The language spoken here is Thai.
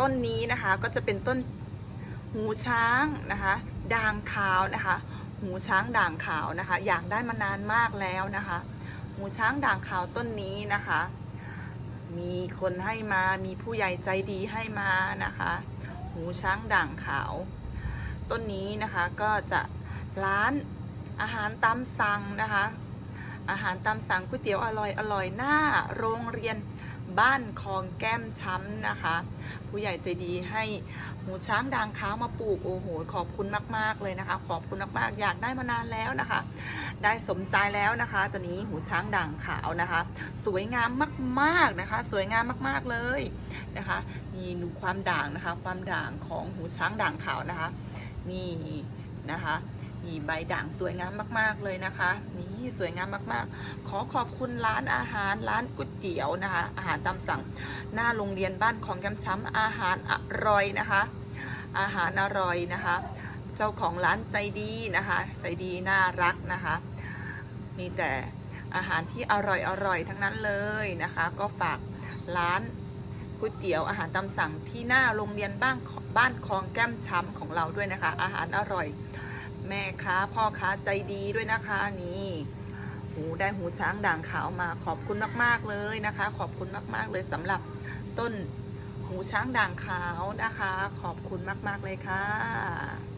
ต้นนี้นะคะก็จะเป็นต้นหูช้างนะคะด่างขาวนะคะ หูช้างด่างขาวนะคะ อยากได้มานานมากแล้วนะคะ หูช้างด่างขาวต้นนี้นะคะ มีคนให้มามีผู้ใหญ่ใจดีให้มานะคะ หูช้างด่างขาว ต้นนี้นะคะก็จะร้านอาหารตามสั่งนะคะ อาหารตามสั่งก๋วยเตี๋ยวอร่อยอร่อยหน้าโรงเรียน บ้านคลองแก้มช้ำนะคะ ผู้ใหญ่ใจดีให้หูช้างด่างขาวมาปลูกโอ้โหขอบคุณมาก ๆ เลยนะคะ ขอบคุณมากๆ อยากได้มานานแล้วนะคะ ได้สมใจแล้วนะคะตัวนี้หูช้างด่างขาวนะคะ สวยงามมากๆนะคะ สวยงามมากๆเลยนะคะนี่ดูความด่างนะคะ ความด่างของหูช้างด่างขาวนะคะ นี่นะคะ นี่ใบด่างสวยงามมาก ๆ เลยนะคะ นี่สวยงามมากๆ ขอขอบคุณร้านอาหารร้านก๋วยเตี๋ยวนะคะ อาหารตามสั่งหน้าโรงเรียนบ้านของแกมช้ำอาหารอร่อยนะคะ อาหารอร่อยนะคะ เจ้าของร้านใจดีนะคะ ใจดีน่ารักนะคะ มีแต่อาหารที่อร่อยอร่อยทั้งนั้นเลยนะคะ ก็ฝากร้านก๋วยเตี๋ยวอาหารตามสั่งที่หน้าโรงเรียนบ้านบ้านคลองแก้มช้ำของเราด้วยนะคะ อาหารอร่อย แม่ค้าพ่อค้าใจดีด้วยนะคะนี่หูได้หูช้างด่างขาวมาขอบคุณมากๆเลยนะคะ ขอบคุณมากๆเลยสำหรับต้นหูช้างด่างขาวนะคะ ขอบคุณมาก ๆเลยค่ะ